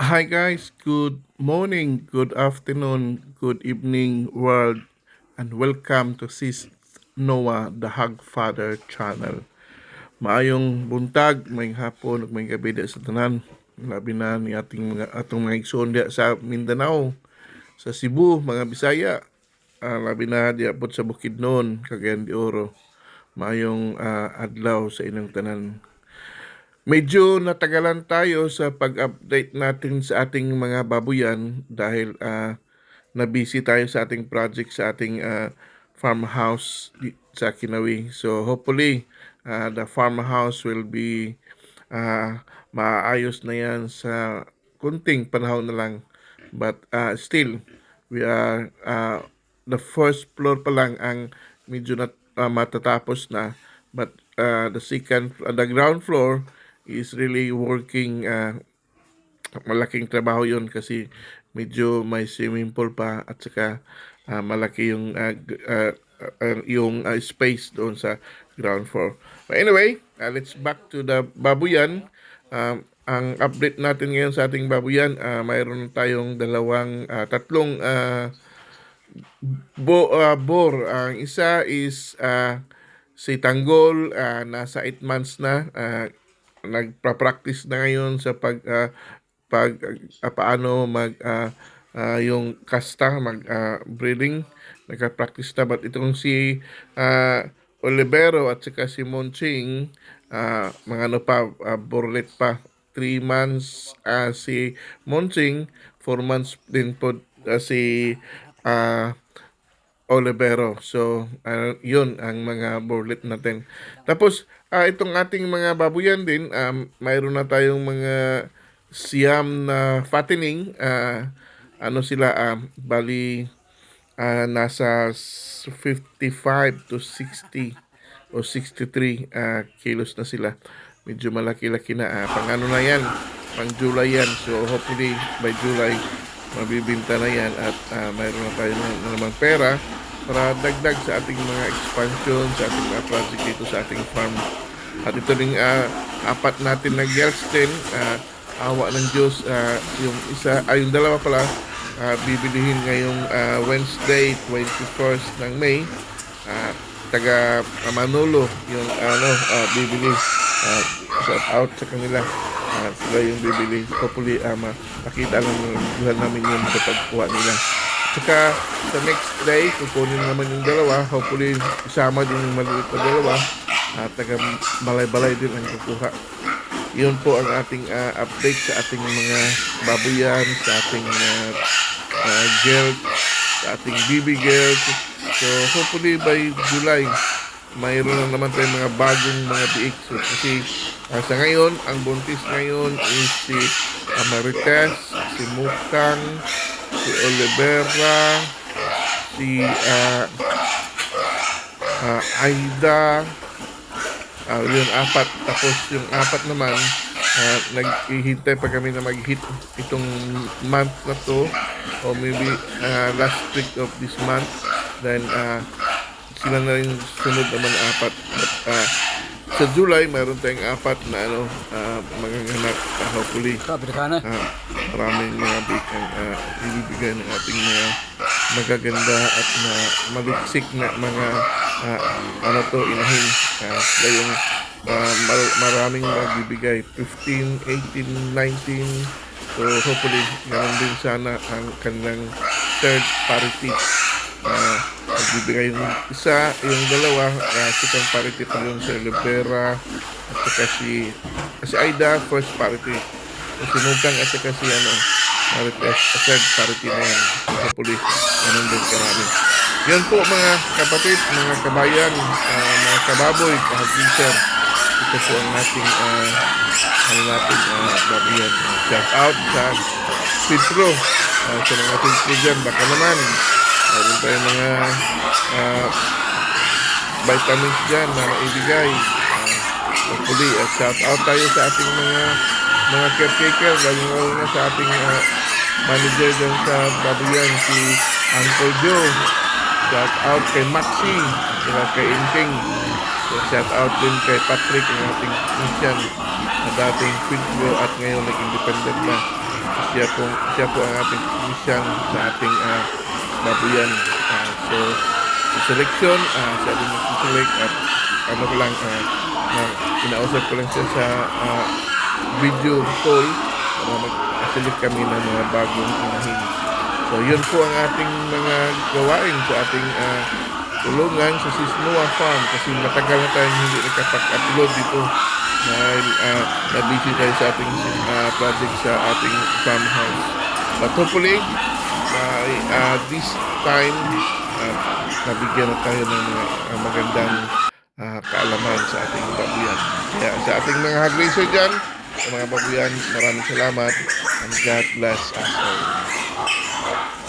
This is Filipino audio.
Hi guys, good morning, good afternoon, good evening world, and welcome to Sis Noah, the Hug Father channel. Maayong buntag, may hapon, may gabi sa tanan. Labi na ni ating mga atong mga igsoon sa Mindanao, sa Cebu, mga Bisaya. Ah, labi na di abot sa Bukidnon, Cagayan de Oro. Maayong ah, adlaw sa inyong tanan. Medyo natagalan tayo sa pag-update natin sa ating mga babuyan dahil ah, na-busy tayo sa ating project sa ating ah, farmhouse sa Kinawi. So hopefully ah, the farmhouse will be ah, maayos na yan sa kunting panahon na lang. But ah, still, we are ah, the first floor pa lang ang medyo na ah, matatapos na. But ah, the second, ah, the ground floor is really working ah, malaking trabaho yon kasi medyo may swimming pool pa at saka ah, malaki yung ah, ah, yung ah, space doon sa ground floor. But anyway, ah, let's back to the babuyan. Um, ang update natin ngayon sa ating babuyan, ah, mayroon tayong dalawang ah, tatlong ah, bo, bor. Ang isa is ah, si Tanggol, ah, nasa 8 months na. ah, nagpa-practice na ngayon sa pag ah, pag ah, paano mag ah, ah, yung kasta mag ah, breeding. Nagka-practice na but itong si ah, Olivero at saka si Monching ah, mga ano pa ah, borlet pa 3 months ah, si Monching 4 months din po ah, si ah, Olivero. So, ah, yun ang mga borlet natin. Tapos, ah, itong ating mga babuyan din, um, mayroon na tayong mga siyam na fattening. ah, ano sila, ah, bali, ah, nasa s- 55 to 60 o 63 ah, kilos na sila. Medyo malaki-laki na. ah, pang ano na yan, pang July yan. So, hopefully, by July, mabibinta na yan at ah, mayroon na tayo na, na namang pera para dagdag sa ating mga expansion, sa ating mga project dito sa ating farm. At ito rin ah, apat natin na girls din, ah, awa ng Diyos, ah, yung isa, ay yung dalawa pala, ah, bibilihin ngayong ah, Wednesday, 21st ng May. Ah, taga Manolo, yung ano, ah, bibili. Ah, shout out sa kanila. Ah, sila yung bibili. Hopefully, ah, makita lang ng namin yun sa pagkuha nila. Tsaka sa next day, kukunin naman yung dalawa. Hopefully, isama din yung maliit na dalawa. At taga balay-balay din ang kukuha. Yun po ang ating ah, update sa ating mga babuyan, sa ating uh, girl, sa ating BB girls. So, hopefully by July, mayroon na naman tayong mga bagong mga. So, kasi ah, sa ngayon, ang buntis ngayon is si Amarites, si Mukang, si Olivera, si ah, ah, Aida, ah, yun, apat. Tapos yung apat naman, ah, naghihintay pa kami na mag-hit itong month na to or maybe ah, last week of this month. Then, ah, sila na rin sunod naman apat. But, ah, sa July, mayroon tayong apat na ano, ah, mga anak. ah, hopefully, Sabi ka na. Ah, maraming mga bigyan uh, ibibigay ng ating mga magaganda at na maliksik na mga ah, ano to inahin uh, yung ah, mar- maraming magbibigay 15, 18, 19 so hopefully ganun din sana ang kanilang third parity uh, magbibigay yung isa yung dalawa uh, second parity pa yun sa Olivera at saka si si Aida first parity Sinugkang at saka si ano, Marites, third party na yan. Hopefully, ganun din karami. Yan po mga kapatid, mga kabayan, ah, mga kababoy, kahagisan. Ito po ang ating, uh, ano natin, uh, babayan. Shout out sa Citro, ah, sa mga Citro dyan. Baka naman, meron tayong mga ah, vitamins dyan na maibigay. Ah, hopefully, at shout out tayo sa ating mga mga caretaker, lalo na sa ating ah, manager dyan sa Babuyan, si Uncle Joe. Shout out kay Maxi, sila kay Inting. Shout out din kay Patrick, ang ating Christian na dating Quidro at ngayon nag-independent na. siya po, siya po ang ating technician sa ating ah, babuyan. Ah, so, sa selection, ah, siya din nag-select at ano ko lang, ah, na, inausap ko lang siya sa ah, video call para mag-select kami ng mga bagong inahin. So, yun po ang ating mga gawain sa ating ah, tulungan sa Sisnoa Farm kasi matagal na tayong hindi nakapag-upload dito dahil uh, na-busy tayo sa ating ah, project sa ating farmhouse. But hopefully, uh, uh, this time, uh, nabigyan na tayo ng ah, magandang ah, kaalaman sa ating babuyan. Kaya sa ating mga racer dyan, sa mga babuyan, maraming salamat and God bless us all.